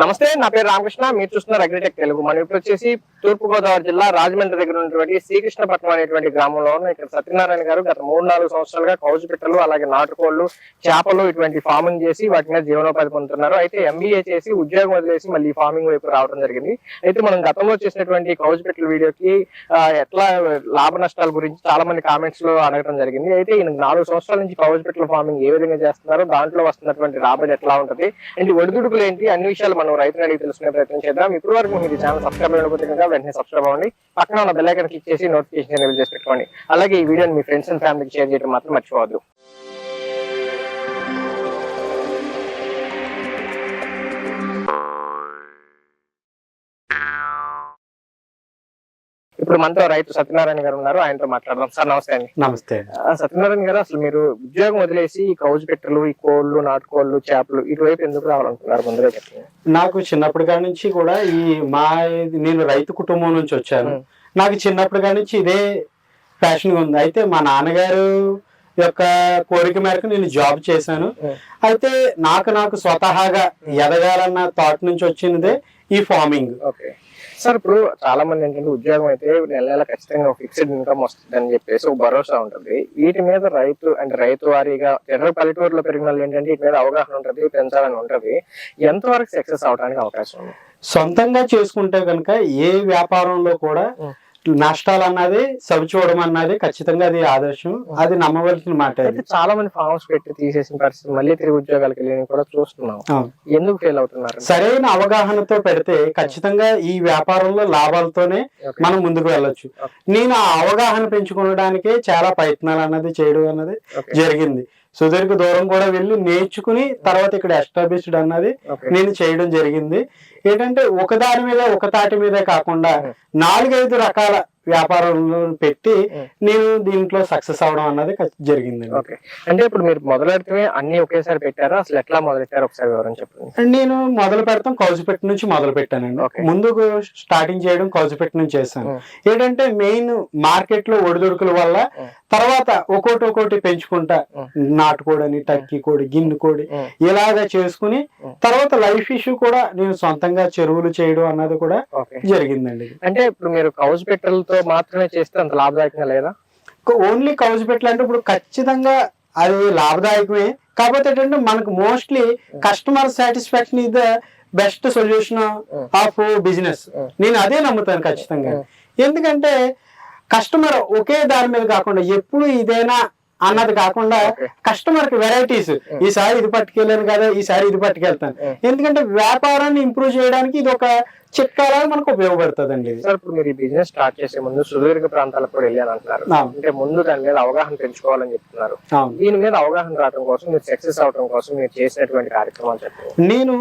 నమస్తే నా పేరు రామకృష్ణ. మీరు చూస్తున్నారు అగ్రిటెక్ తెలుగు. మనం ఇప్పుడు వచ్చేసి తూర్పు గోదావరి జిల్లా రాజమండ్రి దగ్గర ఉన్నటువంటి శ్రీకృష్ణపట్నం అనేటువంటి గ్రామంలో ఉన్న. ఇక్కడ సత్యనారాయణ గారు గత మూడు నాలుగు సంవత్సరాలుగా కౌజు పిట్టలు అలాగే నాటుకోళ్ళు చేపలు ఇటువంటి ఫార్మింగ్ చేసి వాటి మీద జీవనోపాధి పొందుతున్నారు. అయితే ఎంబీఏ చేసి ఉద్యోగం వదిలేసి మళ్ళీ ఫార్మింగ్ వైపు రావడం జరిగింది. అయితే మనం గతంలో చేసినటువంటి కౌజు పిట్టల వీడియోకి ఎట్లా లాభ నష్టాల గురించి చాలా మంది కామెంట్స్లో అడగడం జరిగింది. అయితే ఈయన నాలుగు సంవత్సరాల నుంచి కౌజు పిట్టల ఫార్మింగ్ ఏ విధంగా చేస్తున్నారో దాంట్లో వస్తున్నటువంటి రాబడి ఎట్లా ఉంటది అండ్ ఒడిదుడుకులు ఏంటి అన్ని విషయాలు మనం రైతుని అడిగి తెలుసుకునే ప్రయత్నం చేద్దాం. ఇప్పుడు వరకు మీరు ఛానల్ సబ్స్క్రైబ్ అయినపోతే కనుక వెంటనే సబ్స్క్రైబ్ అవ్వండి. పక్కన ఉన్న బెల్లైకన్ క్లిక్ చేసి నోటిఫికేషన్ ఎనేబుల్ చేసి పెట్టుకోండి. అలాగే ఈ వీడియోని మీ ఫ్రెండ్స్ అండ్ ఫ్యామిలీకి షేర్ చేయడం మాత్రం మర్చిపోవద్దు. ఇప్పుడు మనతో రైతు సత్యనారాయణ గారు ఉన్నారు ఆయనతో మాట్లాడదాం. సార్ నమస్తే అండి. నమస్తే. సత్యనారాయణ గారు అసలు మీరు ఉద్యోగం వదిలేసి ఈ కౌజు పెట్టలు ఈ కోళ్ళు నాటుకోళ్ళు చేపలు ఇటువైపు ఎందుకు రావాలనుకున్నారు? ముందుగా నాకు చిన్నప్పటి కాడి నుంచి కూడా ఈ మా నేను రైతు కుటుంబం నుంచి వచ్చాను. నాకు చిన్నప్పటి కాడి నుంచి ఇదే ప్యాషన్ ఉంది. అయితే మా నాన్నగారు యొక్క కోరిక మేరకు నేను జాబ్ చేశాను. అయితే నాకు నాకు స్వతహాగా ఎదగాలన్న థాట్ నుంచి వచ్చినదే ఈ ఫార్మింగ్ ఓకే. సార్ ఇప్పుడు చాలా మంది ఏంటంటే ఉద్యోగం అయితే నెల నెల ఖచ్చితంగా ఫిక్స్డ్ ఇన్కమ్ వస్తుంది అని చెప్పేసి ఒక భరోసా ఉంటుంది. వీటి మీద రైతు అంటే రైతు వారీగా జనరల్ పల్లెటూరులో పెరిగిన వాళ్ళు ఏంటంటే వీటి మీద అవగాహన ఉంటుంది పెంచాలని ఉంటుంది. ఎంతవరకు సక్సెస్ అవడానికి అవకాశం ఉంది? సొంతంగా చేసుకుంటే కనుక ఏ వ్యాపారంలో కూడా. నష్టాలు అన్నది సవిచూడడం అన్నది ఖచ్చితంగా అది ఆదర్శం అది నమ్మవలసిన మాట చాలా మంది ఫార్మ్స్ పెట్టి తీసేసిన పరిస్థితి మళ్ళీ తిరిగి ఉద్యోగాలకు వెళ్ళి కూడా చూస్తున్నాం. ఎందుకు ఫెయిల్ అవుతున్నారు సరైన అవగాహనతో పెడితే ఖచ్చితంగా ఈ వ్యాపారంలో లాభాలతోనే. మనం ముందుకు వెళ్ళొచ్చు. నేను ఆ అవగాహన పెంచుకోవడానికే చాలా ప్రయత్నాలు అన్నది చేయడం అన్నది. జరిగింది సుదీర్ఘ దూరం కూడా వెళ్ళి నేర్చుకుని తర్వాత ఇక్కడ ఎస్టాబ్లిష్డ్ అన్నది. నేను చేయడం జరిగింది ఏంటంటే ఒక దాని మీద ఒక తాటి మీదే కాకుండా. నాలుగైదు రకాల వ్యాపారంలో పెట్టి. నేను దీంట్లో సక్సెస్ అవడం అన్నది ఓకే అంటే ఇప్పుడు మీరు మొదలెడితే అన్ని ఒకేసారి పెట్టారా అసలు ఎట్లా మొదలెట్టారు ఒకసారి వివరం చెప్పండి నేను మొదలు పెడతాం కౌజుపెట్టి నుంచి మొదలు పెట్టానండి. ముందుకు స్టార్టింగ్ చేయడం కౌజుపెట్టి నుంచి చేశాను. ఏంటంటే మెయిన్ మార్కెట్లో ఒడిదొడుకుల వల్ల. తర్వాత ఒక్కోటి ఒక్కోటి పెంచుకుంటా. నాటుకోడని టర్కీ కోడి గిన్నె కోడి. ఇలాగా చేసుకుని. తర్వాత లైఫ్ ఇష్యూ కూడా నేను సొంతంగా చెరువులు చేయడం అన్నది కూడా జరిగిందండి అంటే ఇప్పుడు మీరు కౌజ్ పెట్టెలతో మాత్రమే చేస్తే అంత లాభదాయకంగా లేదా? ఓన్లీ కౌజు పెట్టలు అంటే ఇప్పుడు ఖచ్చితంగా అది లాభదాయకమే. కాకపోతే ఏంటంటే మనకు mostly customer satisfaction is the best solution of business. నేను అదే నమ్ముతాను ఖచ్చితంగా. Mm. ఎందుకంటే కస్టమర్ ఒకే దాని మీద కాకుండా ఎప్పుడు ఇదేనా అన్నది కాకుండా. కస్టమర్కి వెరైటీస్ ఈసారి ఇది పట్టుకెళ్ళాను కదా ఈసారి ఇది పట్టుకెళ్తాను. Mm. ఎందుకంటే వ్యాపారాన్ని ఇంప్రూవ్ చేయడానికి ఇది ఒక చిట్కాలా మనకు ఉపయోగపడుతుందండి ఇది. సార్ ఇప్పుడు మీరు ఈ బిజినెస్ స్టార్ట్ చేసే ముందు సుదీర్ఘ ప్రాంతాలకు కూడా వెళ్ళాను అంటున్నారు. అంటే ముందు దాని మీద అవగాహన పెంచుకోవాలని చెప్తున్నారు. దీని మీద అవగాహన రావడం కోసం మీరు సక్సెస్ అవడం కోసం మీరు చేసినటువంటి కార్యక్రమాలు చెప్పండి. నేను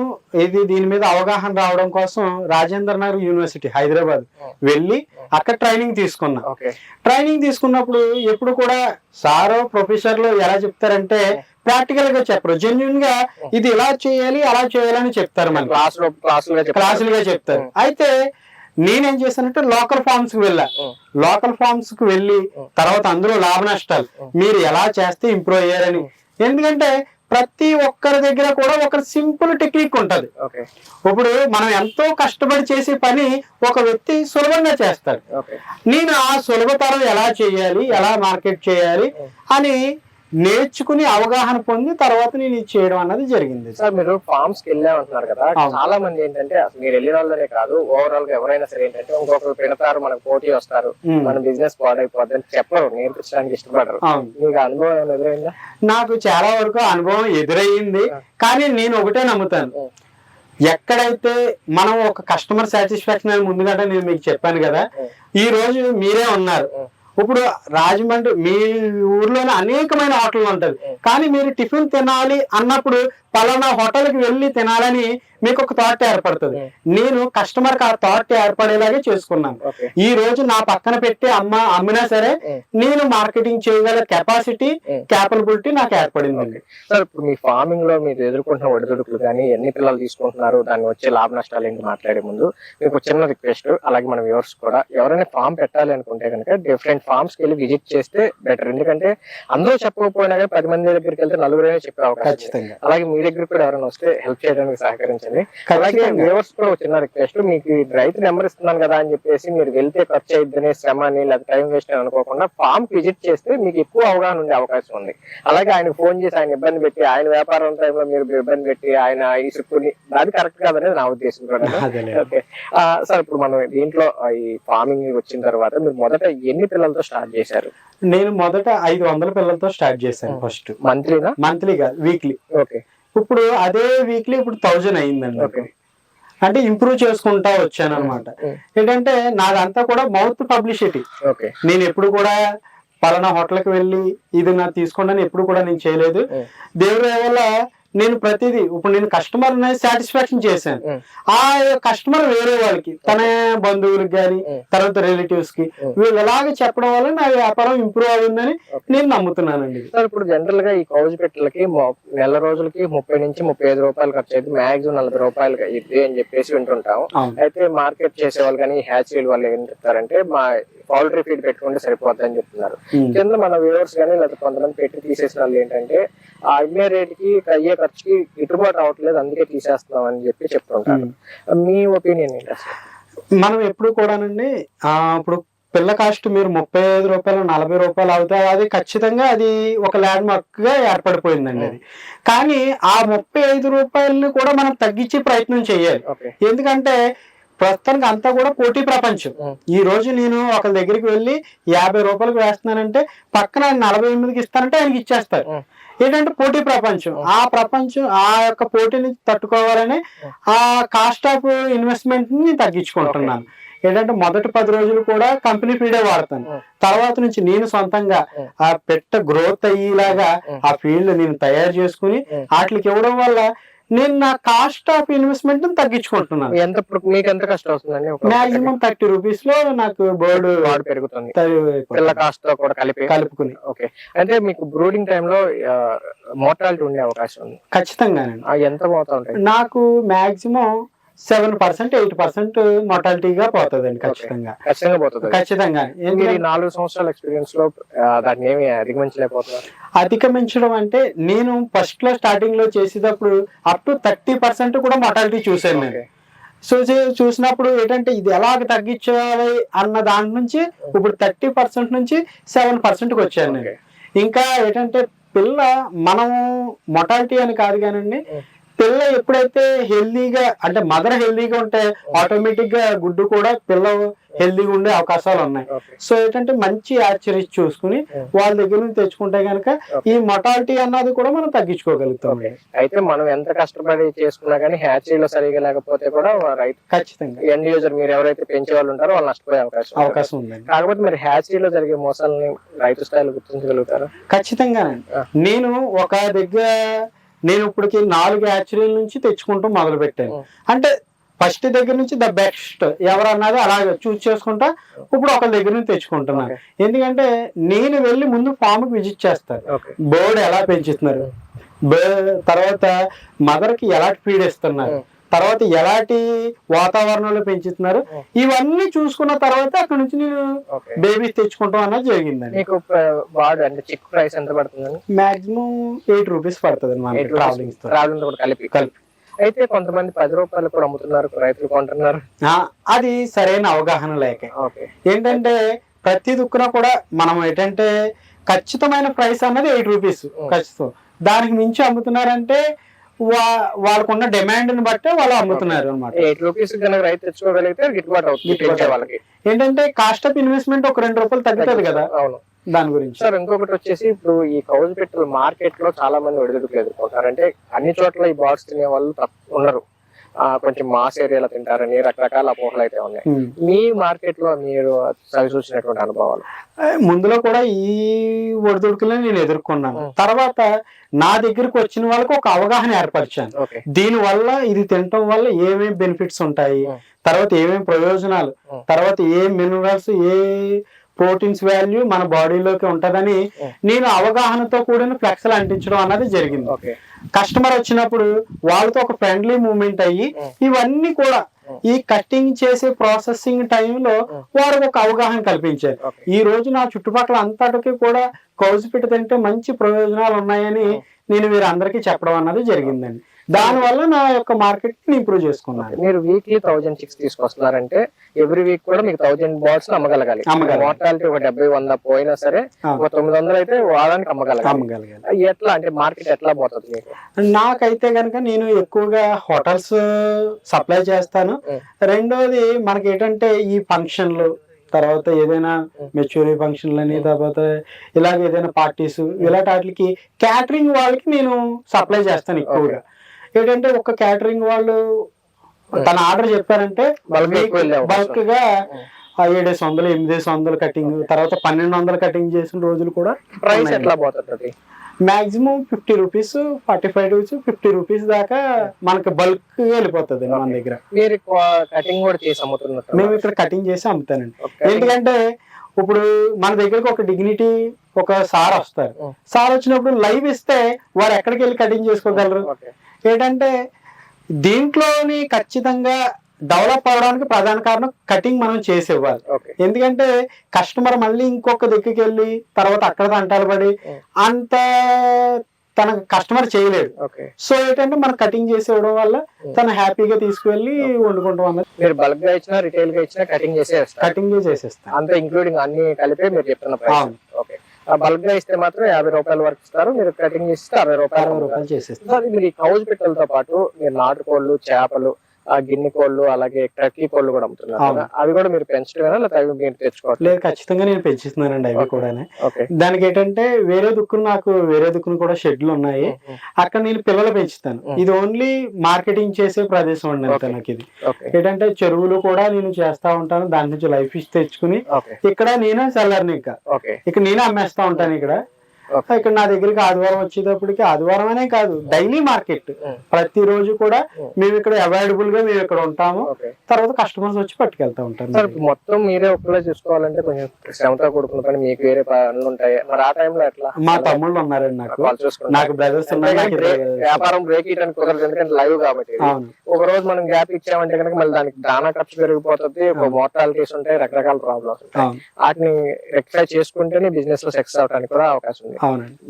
ఇది దీని మీద అవగాహన రావడం కోసం రాజేంద్ర నగర్ యూనివర్సిటీ హైదరాబాద్ వెళ్ళి అక్కడ ట్రైనింగ్ తీసుకున్నా. ఓకే. ట్రైనింగ్ తీసుకున్నప్పుడు ఎప్పుడు కూడా సారో ప్రొఫెసర్లు ఎలా చెప్తారంటే ప్రాక్టికల్గా చెప్పరు. జెన్యున్గా ఇది ఇలా చేయాలి అలా చేయాలని చెప్తారు మనకి. క్లాస్లో క్లాసులుగా చెప్పారు క్లాసులుగా చెప్తారు. అయితే నేనేం చేశానంటే లోకల్ ఫార్మ్స్కి వెళ్ళా. లోకల్ ఫార్మ్స్కి వెళ్ళి తర్వాత అందులో లాభ నష్టాలు. మీరు ఎలా చేస్తే ఇంప్రూవ్ అయ్యారని. ఎందుకంటే ప్రతి ఒక్కరి దగ్గర కూడా ఒక సింపుల్ టెక్నిక్ ఉంటది. ఇప్పుడు మనం ఎంతో కష్టపడి చేసే పని ఒక వ్యక్తి సులభంగా చేస్తాడు. నేను ఆ సులభతరం ఎలా చేయాలి ఎలా మార్కెట్ చేయాలి అని నేర్చుకుని అవగాహన పొంది తర్వాత నేను ఇది చేయడం అన్నది జరిగింది సార్ మీరు ఫార్మ్స్కి వెళ్ళామంటున్నారు కదా. చాలా మంది ఏంటంటే అసలు మీరు వెళ్ళిన వాళ్ళనే కాదు ఓవరాల్గా ఎవరైనా సరే ఏంటంటే ఇంకొకరు పెడతారు మనకు పోటీ వస్తారు. మన బిజినెస్ పాడైపోద్ది అని చెప్పరు నేర్పించడానికి ఇష్టపడరు మీకు అనుభవం ఎదురైందా నాకు చాలా వరకు అనుభవం ఎదురయ్యింది కానీ నేను ఒకటే నమ్ముతాను. ఎక్కడైతే మనం ఒక కస్టమర్ సాటిస్ఫాక్షన్ అని ముందుగానే నేను మీకు చెప్పాను కదా. ఈ రోజు మీరే ఉన్నారు. ఇప్పుడు రాజమండ్రి మీ ఊర్లోనే అనేకమైన హోటల్ ఉంటది కానీ మీరు టిఫిన్ తినాలి అన్నప్పుడు పలానా హోటల్కి వెళ్ళి తినాలని మీకు ఒక థాట్ ఏర్పడుతుంది. నేను కస్టమర్కి ఆ థాట్ ఏర్పడేలాగే చేసుకున్నాను. ఈ రోజు నా పక్కన పెట్టి అమ్మ అమ్మినా సరే. నేను మార్కెటింగ్ చేయగల కెపాసిటీ ఉం. క్యాపబిలిటీ నాకు ఏర్పడిందండి సార్ ఇప్పుడు మీ ఫార్మింగ్లో మీరు ఎదుర్కొంటున్న ఒడిదుడుకులు కానీ ఎన్ని పిల్లలు తీసుకుంటున్నారు దాని వచ్చే లాభ నష్టాలు ఏంటి మాట్లాడే ముందు మీకు చిన్న రిక్వెస్ట్ అలాగే మన వ్యూవర్స్ కూడా. ఎవరైనా ఫామ్ పెట్టాలి అనుకుంటే కనుక డిఫరెంట్ ఫార్మ్స్కి వెళ్ళి విజిట్ చేస్తే బెటర్ ఎందుకంటే అందరూ చెప్పకపోయినా కానీ పది మంది దగ్గరికి వెళ్తే నలుగురైనా చెప్పే అవకాశం అలాగే మీడియా దగ్గర కూడా ఎవరైనా వస్తే హెల్ప్ చేయడానికి సహకరించండి. అలాగే. వ్యూవర్స్ కూడా చిన్న రిక్వెస్ట్ మీకు రైతు నెంబర్ ఇస్తున్నాను కదా అని చెప్పేసి మీరు వెళ్తే ఖర్చు అయిద్దని శ్రమ అని లేదా టైం వేస్ట్ అని అనుకోకుండా ఫామ్ విజిట్ చేస్తే మీకు ఎక్కువ అవగాహన ఉండే అవకాశం ఉంది. అలాగే ఆయన ఫోన్ చేసి ఆయన ఇబ్బంది పెట్టి ఆయన వ్యాపారం టైంలో మీరు ఇబ్బంది పెట్టి ఆయన ఇసుక్కుని అది కరెక్ట్ కాదనేది నా ఉద్దేశం కూడా. ఓకే. సార్ ఇప్పుడు మనం దీంట్లో ఈ ఫార్మింగ్ వచ్చిన తర్వాత మీరు మొదట ఎన్ని పిల్లలతో స్టార్ట్ చేశారు? నేను మొదట ఐదు వందల పిల్లలతో స్టార్ట్ చేశాను ఫస్ట్ మంత్లీనా మంత్లీ కాదు వీక్లీ ఓకే. ఇప్పుడు అదే వీక్లీ ఇప్పుడు థౌజండ్ అయిందండి. అంటే ఇంప్రూవ్ చేసుకుంటా వచ్చాను అనమాట ఏంటంటే నాదంతా కూడా మౌత్ పబ్లిసిటీ నేను ఎప్పుడు కూడా పలానా హోటల్కి వెళ్ళి ఇది నాకు తీసుకోండి అని ఎప్పుడు కూడా నేను చేయలేదు. Mm. దేవుడి వల్ల నేను ప్రతిదీ ఇప్పుడు నేను కస్టమర్ సాటిస్ఫాక్షన్ చేశాను. ఆ కస్టమర్ వేరే వాళ్ళకి తన బంధువులకు గాని Mm. తర్వాత రిలేటివ్స్కి. వీళ్ళు ఎలాగ చెప్పడం వల్ల నా వ్యాపారం ఇంప్రూవ్ అవుతుందని. నేను నమ్ముతున్నానండి సార్ ఇప్పుడు జనరల్గా ఈ కౌజ్ పెట్టలకి నెల రోజులకి ముప్పై నుంచి ముప్పై ఐదు రూపాయలు ఖర్చు అయితే మాక్సిమం నలభై రూపాయలు ఇది అని చెప్పేసి వింటుంటాం అయితే మార్కెట్ చేసే వాళ్ళు కానీ హ్యాచరీలు వాళ్ళు ఏం చెప్తారంటే మా పౌల్ట్రీ ఫీడ్ పెట్టుకుంటే సరిపోద్ది అని చెప్తున్నారు. Mm. కింద మన వ్యూవర్స్ కానీ లేదా కొంతమంది పెట్టి తీసేసిన వాళ్ళు ఏంటంటే ఆ అమ్మే రేట్కి అయ్యే ఖర్చుకి గిట్టుబాటు అవ్వట్లేదు అందుకే తీసేస్తున్నాం అని చెప్పి చెప్తుంటారు. మీ ఒపీనియన్ ఏంటి అసలు? మనం ఎప్పుడు కూడానండి ఆ ఇప్పుడు పిల్ల కాస్ట్ మీరు ముప్పై ఐదు రూపాయలు నలభై రూపాయలు అవుతాయి అది ఖచ్చితంగా అది ఒక ల్యాండ్ మార్క్గా ఏర్పడిపోయిందండి అది. కానీ ఆ ముప్పై ఐదు రూపాయలని కూడా మనం తగ్గించే ప్రయత్నం చేయాలి. ఎందుకంటే ప్రస్తుతానికి అంతా కూడా పోటీ ప్రపంచం. ఈ రోజు నేను ఒకరి దగ్గరికి వెళ్ళి యాభై రూపాయలకు వేస్తున్నానంటే పక్కన ఆయన నలభై ఎనిమిదికి ఇస్తానంటే ఆయనకి ఇచ్చేస్తారు. ఏంటంటే పోటీ ప్రపంచం ఆ ప్రపంచం ఆ యొక్క పోటీని తట్టుకోవాలని ఆ కాస్ట్ ఆఫ్ ఇన్వెస్ట్మెంట్ని తగ్గించుకుంటున్నాను ఏంటంటే మొదటి పది రోజులు కూడా కంపెనీ ఫీడే వాడతాను. తర్వాత నుంచి నేను సొంతంగా. ఆ పెట్ట గ్రోత్ అయ్యేలాగా. ఆ ఫీల్డ్ నేను తయారు చేసుకుని. వాటికి ఇవ్వడం వల్ల నేను నా కాస్ట్ ఆఫ్ ఇన్వెస్ట్మెంట్ తగ్గించుకుంటున్నాను. ఎంత మీకు ఎంత కష్టం వస్తుందండి? మాక్సిమం థర్టీ రూపీస్లో నాకు బర్డ్ వాడు పెరుగుతుంది. పిల్ల కాస్ట్తో కూడా కలిపి కలుపుకుని. ఓకే. అంటే మీకు బ్రూడింగ్ టైంలో మోర్టాలిటీ ఉండే అవకాశం ఉంది. ఖచ్చితంగానండి. ఆ ఎంత పోతా ఉంటాయి? నాకు maximum seven percent eight percent మొటాలిటీగా పోతుందండి ఖచ్చితంగా. ఖచ్చితంగా పోతుంది. ఖచ్చితంగా. నాలుగు సంవత్సరాల ఎక్స్పీరియన్స్లో దాన్ని ఏమి అధిగమించలేకపోతున్నారు? అధిగమించడం అంటే నేను ఫస్ట్లో స్టార్టింగ్లో చేసేటప్పుడు అప్ టు థర్టీ పర్సెంట్ కూడా మొటాలిటీ చూసాను నేను. సో చూసినప్పుడు ఏంటంటే ఇది ఎలాగ తగ్గించాలి అన్న దాని నుంచి ఇప్పుడు థర్టీ పర్సెంట్ నుంచి సెవెన్ పర్సెంట్కి వచ్చాను నేను. ఇంకా ఏంటంటే పిల్ల మనం మొటాలిటీ అని కాదు కానండి. పిల్ల ఎప్పుడైతే హెల్దీగా అంటే మదర్ హెల్దీగా ఉంటే ఆటోమేటిక్గా గుడ్డు కూడా పిల్ల హెల్దీగా ఉండే అవకాశాలు ఉన్నాయి. సో ఏంటంటే మంచి యాచరీస్ చూసుకుని. వాళ్ళ దగ్గర నుంచి తెచ్చుకుంటే గనక ఈ మొటాలిటీ అన్నది కూడా మనం తగ్గించుకోగలుగుతాం. అయితే మనం ఎంత కష్టపడి చేసుకున్నా కానీ హ్యాచరీలో సరిగా లేకపోతే కూడా రైతు ఖచ్చితంగా ఎండ్ యూజర్ మీరు ఎవరైతే పెంచే వాళ్ళు ఉంటారో వాళ్ళు నష్టపోయే అవకాశం ఉంది. అవకాశం ఉందండి కాకపోతే మీరు హ్యాచరీలో జరిగే మోసాలని రైతు స్థాయిలో గుర్తించగలుగుతారు ఖచ్చితంగా. నేను ఒక దగ్గర నేను ఇప్పటికి నాలుగు యాక్చురీల నుంచి తెచ్చుకుంటూ మొదలు పెట్టాను. అంటే ఫస్ట్ దగ్గర నుంచి ద బెస్ట్ ఎవరన్నది అలాగే చూస్ చేసుకుంటా ఇప్పుడు ఒకరి దగ్గర నుంచి తెచ్చుకుంటున్నాను. ఎందుకంటే నేను వెళ్ళి ముందు ఫామ్కి విజిట్ చేస్తాను బర్డ్ ఎలా పెంచుతున్నారు తర్వాత మదర్కి ఎలాంటి ఫీడ్ ఇస్తున్నారు. తర్వాత ఎలాంటి వాతావరణంలో పెంచుతున్నారు. ఇవన్నీ చూసుకున్న తర్వాత అక్కడ నుంచి నేను బేబీస్ తెచ్చుకుంటాం అన్నది జరిగిందండి. మీకు వాడు అంటే చిక్ ప్రైస్ ఎంత పడుతుందండి? మాక్సిమం ఎయిట్ రూపీస్ పడుతుంది ట్రావెలింగ్. ట్రావెలింగ్ కూడా కలిపి. కలిపి. అయితే కొంతమంది పది రూపాయలు కూడా అమ్ముతున్నారు రైతులు కొంటున్నారు. అది సరైన అవగాహన లేక. ఓకే. ఏంటంటే ప్రతి దుక్కున కూడా మనం ఏంటంటే ఖచ్చితమైన ప్రైస్ అన్నది ఎయిట్ రూపీస్. ఖచ్చితం. దానికి మించి అమ్ముతున్నారంటే వాళ్ళకున్న డిమాండ్ని బట్టే వాళ్ళు అమ్ముతున్నారు అనమాట ఎయిట్ రూపీస్ కనుక రైతు తెచ్చుకోగలిగితే గిట్టుబాటు అవుతుంది వాళ్ళకి. ఏంటంటే కాస్ట్ ఆఫ్ ఇన్వెస్ట్మెంట్ ఒక రెండు రూపాయలు తగ్గుతుంది కదా అవును. దాని గురించి. సార్ ఇంకొకటి వచ్చేసి ఇప్పుడు ఈ కౌజు పెట్టెలు మార్కెట్లో చాలా మంది ఒడిదుడుకులు ఎదుర్కొంటారు అంటే అన్ని చోట్ల ఈ బాక్స్ తినే వాళ్ళు ఉన్నారు కొంచెం మాస్ ఏరియాలో తింటారని రకరకాల అపోహలు అయితే ఉన్నాయి. మీ మార్కెట్లో మీరు చవి చూసినటువంటి అనుభవాలు ముందులో కూడా ఈ ఒడిదుడుకులే నేను ఎదుర్కొన్నాను. తర్వాత నా దగ్గరకు వచ్చిన వాళ్ళకి ఒక అవగాహన ఏర్పరిచాను దీని వల్ల ఇది తినటం వల్ల ఏమేమి బెనిఫిట్స్ ఉంటాయి. తర్వాత ఏమేమి ప్రయోజనాలు. తర్వాత ఏ మినరల్స్ ఏ ప్రోటీన్స్ వాల్యూ మన బాడీలోకి ఉంటదని. నేను అవగాహనతో కూడిన ఫ్లెక్స్లు అంటించడం అన్నది జరిగింది ఓకే కస్టమర్ వచ్చినప్పుడు వాళ్ళతో ఒక ఫ్రెండ్లీ మూమెంట్ అయ్యి. ఇవన్నీ కూడా. ఈ కటింగ్ చేసే ప్రాసెసింగ్ టైంలో ఉం. వారికి ఒక అవగాహన కల్పించారు ఈ రోజు నా చుట్టుపక్కల అంతటికి కూడా కౌజు పిట్ట తింటే మంచి ప్రయోజనాలు ఉన్నాయని నేను మీరు అందరికీ చెప్పడం అన్నది జరిగిందండి దానివల్ల నా యొక్క మార్కెట్ ఇంప్రూవ్ చేసుకున్నాను. మీరు వీక్లీ థౌజండ్ చిక్స్ తీసుకొస్తున్నారంటే ఎవ్రీ వీక్ కూడా మీకు థౌజండ్ బాల్స్ అమ్మగలగాలి. మోర్టాలిటీ ఒక డెబ్బై వంద పోయినా సరే. ఒక తొమ్మిది వందలు అయితే వారానికి అమ్మగలగాలి. ఎట్లా? అంటే మార్కెట్ ఎట్లా పోతుంది మీకు? నాకైతే కనుక నేను ఎక్కువగా హోటల్స్ సప్లై చేస్తాను. Mm. రెండోది మనకి ఏంటంటే ఈ ఫంక్షన్లు తర్వాత ఏదైనా మెచ్యూరీ ఫంక్షన్లు అని తర్వాత ఇలాగ ఏదైనా పార్టీస్ ఇలాంటి వాటికి క్యాటరింగ్ వాళ్ళకి నేను సప్లై చేస్తాను ఎక్కువగా. ఏంటంటే ఒక క్యాటరింగ్ వాళ్ళు తన ఆర్డర్ చెప్పారంటే బల్క్గా ఏడేసి వందలు ఎనిమిదేసి వందలు కటింగ్ తర్వాత పన్నెండు వందలు కటింగ్ చేసిన రోజులు కూడా ప్రైస్. ఎట్లా పోతుంది maximum fifty rupees forty five rupees fifty rupees దాకా మనకి బల్క్ వెళ్ళిపోతుంది మన దగ్గర. మీరు కటింగ్ కూడా చేసి అమ్ముతున్నారు మేము ఇక్కడ కటింగ్ చేసి అమ్ముతానండి. ఎందుకంటే ఇప్పుడు మన దగ్గరకు ఒక డిగ్నిటీ ఒక సార్ వస్తారు. సార్ వచ్చినప్పుడు లైవ్ ఇస్తే వారు ఎక్కడికి వెళ్ళి కటింగ్ చేసుకోగలరు. ఏంటంటే దీంట్లోని ఖచ్చితంగా డెవలప్ అవడానికి ప్రధాన కారణం కటింగ్ మనం చేసి ఇవ్వాలి. ఎందుకంటే కస్టమర్ మళ్ళీ ఇంకొక దిక్కుకి వెళ్ళి తర్వాత అక్కడ తంటాలు పడి. అంత తన కస్టమర్ చేయలేడు Okay. సో ఏంటంటే మనం కటింగ్ చేసి ఇవ్వడం వల్ల. తను హ్యాపీగా తీసుకువెళ్ళి వండుకుంటాం అన్నది మీరు బల్క్గా ఇచ్చినా రిటైల్గా ఇచ్చినా కటింగ్ చేసే కటింగ్ చేసేస్తాను అంతా ఇంక్లూడింగ్ అన్ని కలిపి మీరు చెప్తున్న బల్క్గా ఇస్తే మాత్రం యాభై రూపాయల వరకు ఇస్తారు. మీరు కటింగ్ చేస్తే అరవై రూపాయలు సార్ మీరు ఈ కౌజ్ పిట్టలతో పాటు మీరు నాటుకోళ్ళు చేపలు ఆ గిన్నె కోళ్ళు అలాగే టర్కీ కోళ్ళు కూడా అమ్ముతున్నారు అవి కూడా మీరు పెంచడమేనా? లేకపోతే అవి మీరు తెచ్చుకోవట్లేదు లేదు ఖచ్చితంగా నేను పెంచుతున్నానండి అవి. కూడా దానికి ఏంటంటే వేరే దుక్కులు నాకు వేరే దుక్కులు కూడా షెడ్లు ఉన్నాయి. అక్కడ నేను పిల్లలు పెంచుతాను. ఇది ఓన్లీ మార్కెటింగ్ చేసే ప్రదేశం అండి అంతే. నాకు ఇది. ఏంటంటే చెరువులు కూడా నేను చేస్తా ఉంటాను. దాని నుంచి లైఫ్ ఫిష్ తెచ్చుకుని ఇక్కడ నేనే సెల్లర్ని ఇంకా. ఇక్కడ నేనే అమ్మేస్తా ఉంటాను ఇక్కడ. ఇక్కడ నా దగ్గరికి ఆదివారం వచ్చేటప్పటికి ఆదివారం అనే కాదు డైలీ మార్కెట్. ప్రతి రోజు కూడా. మేము. ఇక్కడ అవైలబుల్గా మేము ఇక్కడ ఉంటాము. తర్వాత కస్టమర్స్ వచ్చి పట్టుకెళ్తా ఉంటారు సార్ మొత్తం మీరే ఒక్కలా చూసుకోవాలంటే కొంచెం శ్రమతో కూడుకున్న పని మీకు వేరే పనులు ఉంటాయి. మరి ఆ టైంలో ఎట్లా? మా తమ్ముళ్ళు ఉన్నారండి నాకు. నాకు బ్రదర్స్ ఉన్నారు brothers. వ్యాపారం బ్రేక్ ఇయడానికి కుదరదు ఎందుకంటే లైవ్ కాబట్టి. ఒక రోజు మనం గ్యాప్ ఇచ్చామంటే కనుక మళ్ళీ దానికి దానా ఖర్చు పెరిగిపోతుంది మోర్టాలిటీస్ ఉంటాయి రకరకాల ప్రాబ్లమ్స్ ఉంటాయి. వాటిని రెక్టిఫై చేసుకుంటేనే బిజినెస్లో సక్సెస్ అవడానికి కూడా అవకాశం ఉంది.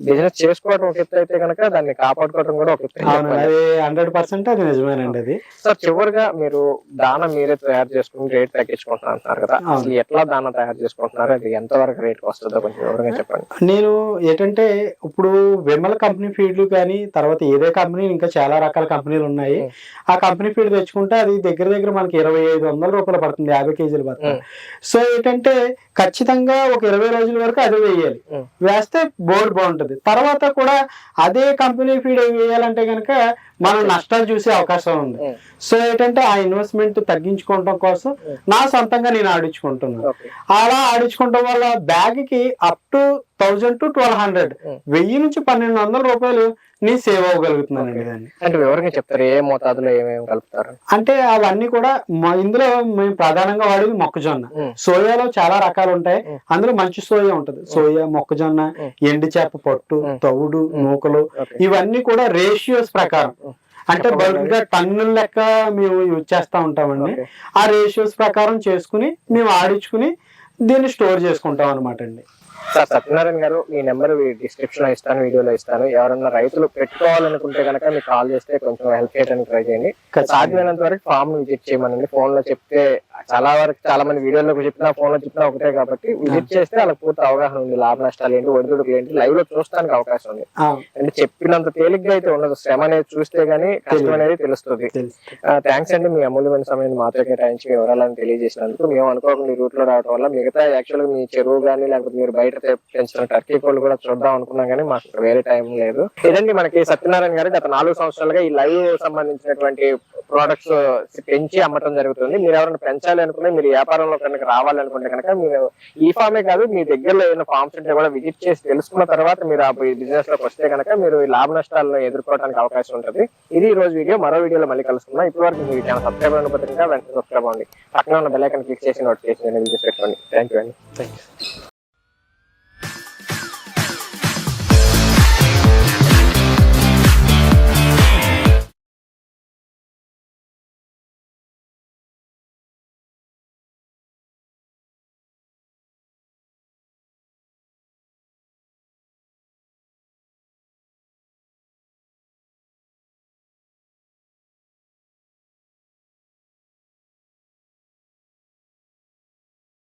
బిజినెస్ చేసుకోవడం ఒక ఎత్తు అయితే కనుక దాన్ని కాపాడుకోవడం కూడా ఒక హండ్రెడ్ పర్సెంట్ అది నిజమేనండి అది. సార్ చివరిగా మీరు దాన మీరే తయారు చేసుకుని రేట్ తగ్గించుకుంటున్నారు అంటున్నారు కదా. అసలు ఎట్లా దాన తయారు చేసుకుంటున్నారు? అది ఎంత వరకు రేట్ వస్తుందో కొంచెం వివరంగా చెప్పండి. నేను ఏంటంటే ఇప్పుడు విమల కంపెనీ ఫీడ్లు కానీ తర్వాత ఏదే కంపెనీ ఇంకా చాలా రకాల కంపెనీలు ఉన్నాయి. ఆ కంపెనీ ఫీడ్ తెచ్చుకుంటే అది దగ్గర దగ్గర మనకి ఇరవై ఐదు వందల రూపాయలు పడుతుంది యాభై కేజీలు పడుతుంది Mm. సో ఏంటంటే ఖచ్చితంగా ఒక ఇరవై రోజుల వరకు అదే వేయాలి. వేస్తే బోర్డు బాగుంటది తర్వాత కూడా అదే కంపెనీ ఫీడ్ వేయాలంటే కనుక మనం నష్టాలు చూసే అవకాశం ఉంది. సో ఏంటంటే ఆ ఇన్వెస్ట్మెంట్ తగ్గించుకోవడం కోసం. నా సొంతంగా నేను ఆడించుకుంటున్నాను అలా ఆడించుకోవడం వల్ల బ్యాగ్కి up to thousand to twelve hundred. వెయ్యి నుంచి పన్నెండు వందల రూపాయలు నేను సేవ్ అవ్వగలుగుతున్నానండి Okay. దాన్ని అంటే వివరంగా చెప్తారు ఏ మోతాదులో ఏమేమి కలుపుతారు అంటే అవన్నీ కూడా ఇందులో మేము ప్రధానంగా వాడేది మొక్కజొన్న. సోయాలో చాలా రకాలు ఉంటాయి. అందులో మంచి సోయా ఉంటది సోయా మొక్కజొన్న. ఎండు చేప పట్టు. తౌడు. నూకలు ఇవన్నీ కూడా రేషియోస్ ప్రకారం. అంటే బల్క్గా టన్నుల లెక్క మేము యూజ్ చేస్తా ఉంటామండి. ఆ రేషియోస్ ప్రకారం చేసుకుని మేము ఆడించుకుని దీన్ని స్టోర్ చేసుకుంటాం అనమాట అండి సార్ సత్యనారాయణ గారు మీ నెంబర్ డిస్క్రిప్షన్లో ఇస్తాను వీడియోలో ఇస్తాను. ఎవరైనా రైతులు పెట్టుకోవాలనుకుంటే కనుక మీకు కాల్ చేస్తే కొంచెం హెల్ప్ చేయడానికి ట్రై చేయండి. సాధ్యమైనంత వరకు ఫామ్ విజిట్ చేయమనండి. ఫోన్లో చెప్తే చాలా వరకు చాలా మంది వీడియోలో చెప్పినా ఫోన్లో చెప్పినా ఒకటే కాబట్టి విజిట్ చేస్తే వాళ్ళకి పూర్తి అవగాహన ఉంది. లాభ నష్టాలు ఏంటి ఒడిదుడుకులు ఏంటి లైవ్లో చూస్తానికి అవకాశం ఉంది. అంటే చెప్పినంత తేలిగ్గా అయితే ఉండదు. శ్రమ అనేది చూస్తే గానీ కష్టం అనేది తెలుస్తుంది. తెలుసు థ్యాంక్స్ అండి. మీ అమూల్యమైన సమయాన్ని మాతో కేటాయించి వివరాలను తెలియజేసినందుకు. మేము అనుకోకుండా ఈ రూట్లో రావడం వల్ల మిగతా యాక్చువల్గా మీ చెరువు కానీ లేకపోతే మీరు బయట లేకపోతే పెంచిన టర్కీ కోళ్ళు కూడా చూద్దాం అనుకున్నాం కానీ మాకు వేరే టైం లేదు. ఇదండి మనకి సత్యనారాయణ గారు గత నాలుగు సంవత్సరాలుగా ఈ లైవ్ సంబంధించినటువంటి ప్రోడక్ట్స్ పెంచి అమ్మటం జరుగుతుంది. మీరు ఎవరైనా పెంచాలి అనుకుంటే మీరు వ్యాపారంలో కనుక రావాలనుకుంటే కనుక మీరు ఈ ఫామే కాదు మీ దగ్గరలో ఏదైనా ఫార్మ్స్ ఉంటే కూడా విజిట్ చేసి తెలుసుకున్న తర్వాత మీరు ఆ బిజినెస్లోకి వస్తే కనుక మీరు ఈ లాభ నష్టాలను ఎదుర్కోవడానికి అవకాశం ఉంటుంది. ఇది ఈ రోజు వీడియో. మరో వీడియోలో మళ్ళీ కలుసుకుందాం. ఇప్పటి వరకు మీరు ఛానల్ సబ్స్క్రైబ్ అయిన వెంటనే సబ్స్క్రైబ్ అవ్వండి. పక్కన ఉన్న బెల్ ఐకన్ క్లిక్ చేసి నోటిఫికేషన్ అనేది పెట్టుకోండి థ్యాంక్ యూ అండి. Thank you